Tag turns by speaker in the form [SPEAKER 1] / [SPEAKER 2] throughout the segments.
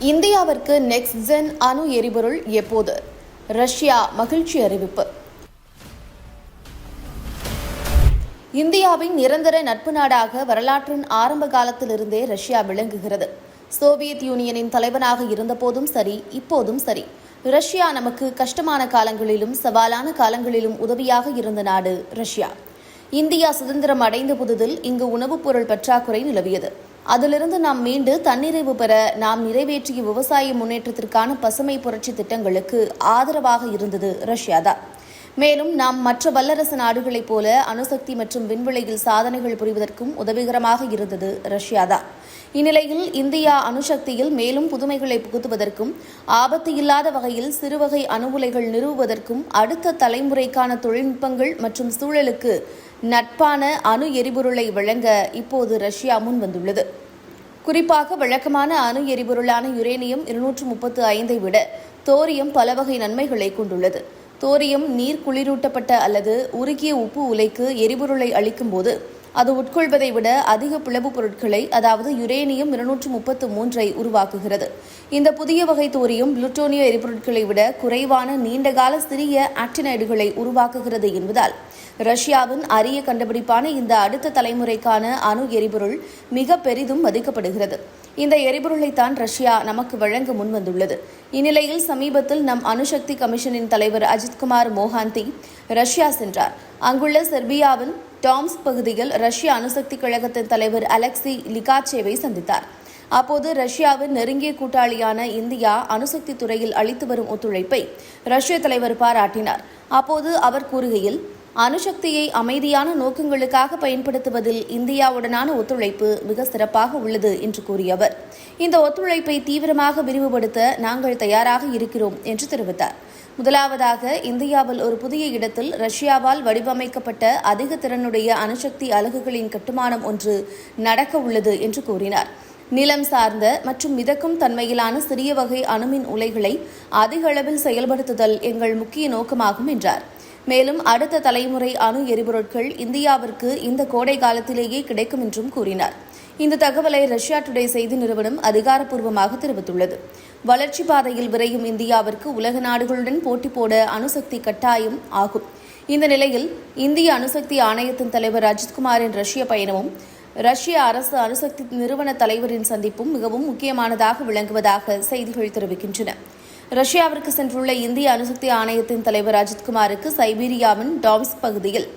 [SPEAKER 1] இந்தியாவிற்கு next gen அணு எரிபொருள் எப்போது? ரஷ்யா மகிழ்ச்சி அறிவிப்பு. இந்தியாவின் நிரந்தர நட்பு நாடாக வரலாற்றின் ஆரம்ப காலத்திலிருந்தே ரஷ்யா விளங்குகிறது. சோவியத் யூனியனின் தலைவனாக இருந்தபோதும் சரி இப்போதும் சரி. ரஷ்யா நமக்கு கஷ்டமான காலங்களிலும் சவாலான காலங்களிலும் உதவியாக இருந்த நாடு ரஷ்யா. இந்தியா சுதந்திரம் அடைந்த புதிதில் இங்கு உணவுப் பொருள் பற்றாக்குறை நிலவியது. அதிலிருந்து நாம் மீண்டு தன்னிறைவு பெற நாம் நிறைவேற்றிய விவசாய முன்னேற்றத்திற்கான பசுமை புரட்சி திட்டங்களுக்கு ஆதரவாக இருந்தது ரஷ்யாதான். மேலும் நாம் மற்ற வல்லரசு நாடுகளைப் போல அணுசக்தி மற்றும் விண்வெளியில் சாதனைகள் புரிவதற்கும் உதவிகரமாக இருந்தது ரஷ்யாதான் இந்நிலையில் இந்தியா அணுசக்தியில் மேலும் புதுமைகளை புகுத்துவதற்கும் ஆபத்து இல்லாத வகையில் சிறுவகை அணு உலைகள் நிறுவுவதற்கும் அடுத்த தலைமுறைக்கான தொழில்நுட்பங்கள் மற்றும் சூழலுக்கு நட்பான அணு எரிபொருளை வழங்க இப்போது ரஷ்யா முன் வந்துள்ளது. குறிப்பாக வழக்கமான அணு எரிபொருளான யுரேனியம் இருநூற்று முப்பத்து ஐந்தை விட தோரியம் பல வகை நன்மைகளை கொண்டுள்ளது. தோரியம் நீர் குளிரூட்டப்பட்ட அல்லது உருகிய உப்பு உலைக்கு எரிபொருளை அளிக்கும்போது அது உட்கொள்வதை விட அதிக பிளவு பொருட்களை அதாவது யுரேனியம் இருநூற்று முப்பத்து மூன்றை உருவாக்குகிறது. இந்த புதிய வகை தோரியம் புளுட்டோனிய எரிபொருட்களை விட குறைவான நீண்டகால சிறிய ஆக்டினைடுகளை உருவாக்குகிறது என்பதால் ரஷ்யாவின் அரிய கண்டுபிடிப்பான இந்த அடுத்த தலைமுறைக்கான அணு எரிபொருள் மிக பெரிதும் மதிக்கப்படுகிறது. இந்த எரிபொருளைத்தான் ரஷ்யா நமக்கு வழங்க முன்வந்துள்ளது. இந்நிலையில் சமீபத்தில் நம் அணுசக்தி கமிஷனின் தலைவர் அஜித்குமார் மோஹாந்தி ரஷ்யா சென்றார். அங்குள்ள செர்பியாவின் டாம்ஸ் பகுதியில் ரஷ்ய அணுசக்தி கழகத்தின் தலைவர் அலெக்சி லிகாச்சேவை சந்தித்தார். அப்போது ரஷ்யாவின் நெருங்கிய கூட்டாளியான இந்தியா அணுசக்தி துறையில் அளித்து வரும் ஒத்துழைப்பை ரஷ்ய தலைவர் பாராட்டினார். அப்போது அவர் கூறுகையில் அணுசக்தியை அமைதியான நோக்கங்களுக்காக பயன்படுத்துவதில் இந்தியாவுடனான ஒத்துழைப்பு மிக சிறப்பாக உள்ளது என்று கூறிய அவர். இந்த ஒத்துழைப்பை தீவிரமாக விரிவுபடுத்த நாங்கள் தயாராக இருக்கிறோம் என்று தெரிவித்தார். முதலாவதாக இந்தியாவில் ஒரு புதிய இடத்தில் ரஷ்யாவால் வடிவமைக்கப்பட்ட அதிக திறனுடைய அணுசக்தி அலகுகளின் கட்டுமானம் ஒன்று நடக்க உள்ளது என்று கூறினார். நிலம் சார்ந்த மற்றும் மிதக்கும் தன்மையிலான சிறிய வகை அணுமின் உலைகளை அதிக அளவில் செயல்படுத்துதல் எங்கள் முக்கிய நோக்கமாகும் என்றார். மேலும் அடுத்த தலைமுறை அணு எரிபொருட்கள் இந்தியாவிற்கு இந்த கோடை காலத்திலேயே கிடைக்கும் என்றும் கூறினார். இந்த தகவலை ரஷ்யா டுடே செய்தி நிறுவனம் அதிகாரப்பூர்வமாக தெரிவித்துள்ளது. வளர்ச்சி பாதையில் விரையும் இந்தியாவிற்கு உலக நாடுகளுடன் போட்டி போட அணுசக்தி கட்டாயம் ஆகும். இந்த நிலையில் இந்திய அணுசக்தி ஆணையத்தின் தலைவர் அஜித்குமாரின் ரஷ்ய பயணமும் ரஷ்ய அரசு அணுசக்தி நிறுவன தலைவரின் சந்திப்பும் மிகவும் முக்கியமானதாக விளங்குவதாக செய்திகள் தெரிவிக்கின்றன. ரஷ்யாவிற்கு சென்றுள்ள இந்திய அணுசக்தி ஆணையத்தின் தலைவர் அஜித்குமாருக்கு சைபீரியாவின் டாம்ஸ் பகுதியில்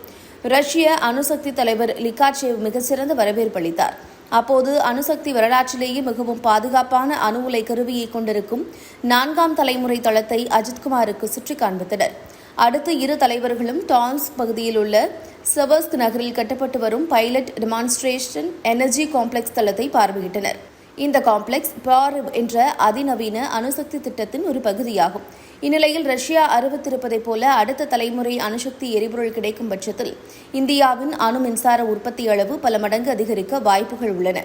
[SPEAKER 1] ரஷ்ய அணுசக்தி தலைவர் லிகாச்சேவ் மிகச்சிறந்த வரவேற்பு அளித்தார். அப்போது அணுசக்தி வரலாற்றிலேயே மிகவும் பாதுகாப்பான அணு உலை கருவியை கொண்டிருக்கும் நான்காம் தலைமுறை தளத்தை அஜித்குமாருக்கு சுற்றி காண்பித்தனர். அடுத்து இரு தலைவர்களும் டான்ஸ் பகுதியில் உள்ள செவர்ஸ்க் நகரில் கட்டப்பட்டு வரும் பைலட் டெமான்ஸ்ட்ரேஷன் எனர்ஜி காம்ப்ளெக்ஸ் தளத்தை பார்வையிட்டனர். இந்த காம்ப்ளெக்ஸ் பார் என்ற அதிநவீன அணுசக்தி திட்டத்தின் ஒரு பகுதியாகும். இந்நிலையில் ரஷ்யா அறிவித்திருப்பதைப் போல அடுத்த தலைமுறை அணுசக்தி எரிபொருள் கிடைக்கும் பட்சத்தில் இந்தியாவின் அணு மின்சார உற்பத்தி அளவு பல மடங்கு அதிகரிக்க வாய்ப்புகள் உள்ளன.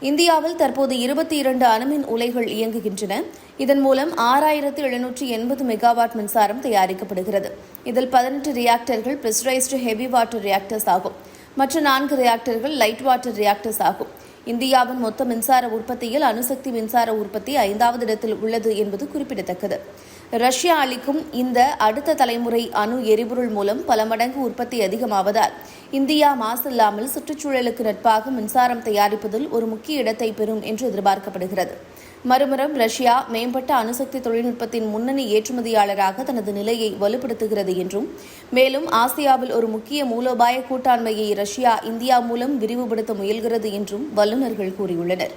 [SPEAKER 1] இந்தியாவில் தற்போது இருபத்தி இரண்டு அணுமின் உலைகள் இயங்குகின்றன. இதன் மூலம் ஆறாயிரத்து எழுநூற்றி எண்பது மெகாவாட் மின்சாரம் தயாரிக்கப்படுகிறது. இதில் பதினெட்டு ரியாக்டர்கள் பிரெஷரைஸ்டு ஹெவி வாட்டர் ரியாக்டர்ஸ் ஆகும். மற்ற நான்கு ரியாக்டர்கள் லைட் வாட்டர் ரியாக்டர்ஸ் ஆகும். இந்தியாவின் மொத்த மின்சார உற்பத்தியில் அணுசக்தி மின்சார உற்பத்தி ஐந்தாவது இடத்தில் உள்ளது என்பது குறிப்பிடத்தக்கது. ரஷ்யா அளிக்கும் இந்த அடுத்த தலைமுறை அணு எரிபொருள் மூலம் பல மடங்கு உற்பத்தி அதிகமாவதால் இந்தியா மாசில்லாமல் சுற்றுச்சூழலுக்கு நட்பாக மின்சாரம் தயாரிப்பதில் ஒரு முக்கிய இடத்தை பெறும் என்று எதிர்பார்க்கப்படுகிறது. மறுபுறம் ரஷ்யா மேம்பட்ட அணுசக்தி தொழில்நுட்பத்தின் முன்னணி ஏற்றுமதியாளராக தனது நிலையை வலுப்படுத்துகிறது என்றும் மேலும் ஆசியாவில் ஒரு முக்கிய மூலோபாய கூட்டாண்மையை ரஷ்யா இந்தியா மூலம் விரிவுபடுத்த முயல்கிறது என்றும் வல்லுநர்கள் கூறியுள்ளனர்.